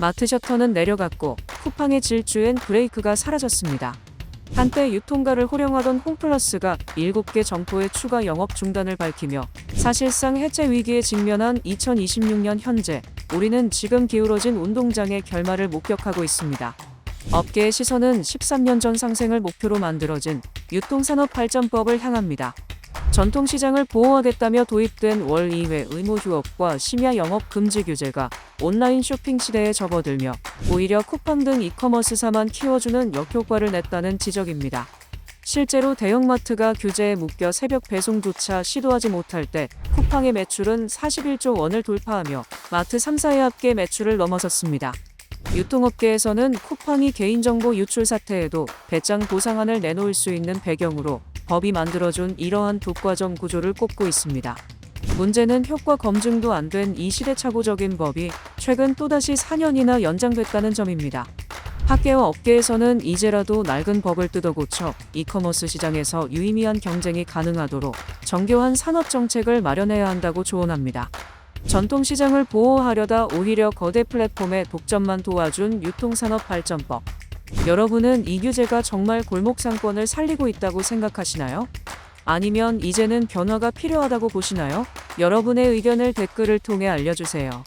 마트 셔터는 내려갔고 쿠팡의 질주엔 브레이크가 사라졌습니다. 한때 유통가를 호령하던 홈플러스가 7개 점포의 추가 영업 중단을 밝히며 사실상 해체 위기에 직면한 2026년 현재 우리는 지금 기울어진 운동장의 결말을 목격하고 있습니다. 업계의 시선은 13년 전 상생을 목표로 만들어진 유통산업 발전법을 향합니다. 전통시장을 보호하겠다며 도입된 월 2회 의무 휴업과 심야 영업 금지 규제가 온라인 쇼핑 시대에 접어들며 오히려 쿠팡 등 이커머스사만 키워주는 역효과를 냈다는 지적입니다. 실제로 대형마트가 규제에 묶여 새벽 배송조차 시도하지 못할 때 쿠팡의 매출은 41조 원을 돌파하며 마트 3사의 합계 매출을 넘어섰습니다. 유통업계에서는 쿠팡이 개인정보 유출 사태에도 배짱 보상안을 내놓을 수 있는 배경으로 법이 만들어준 이러한 독과점 구조를 꼽고 있습니다. 문제는 효과 검증도 안 된 이 시대착오적인 법이 최근 또다시 4년이나 연장됐다는 점입니다. 학계와 업계에서는 이제라도 낡은 법을 뜯어 고쳐 이커머스 시장에서 유의미한 경쟁이 가능하도록 정교한 산업 정책을 마련해야 한다고 조언합니다. 전통 시장을 보호하려다 오히려 거대 플랫폼의 독점만 도와준 유통산업 발전법. 여러분은 이 규제가 정말 골목 상권을 살리고 있다고 생각하시나요? 아니면 이제는 변화가 필요하다고 보시나요? 여러분의 의견을 댓글을 통해 알려주세요.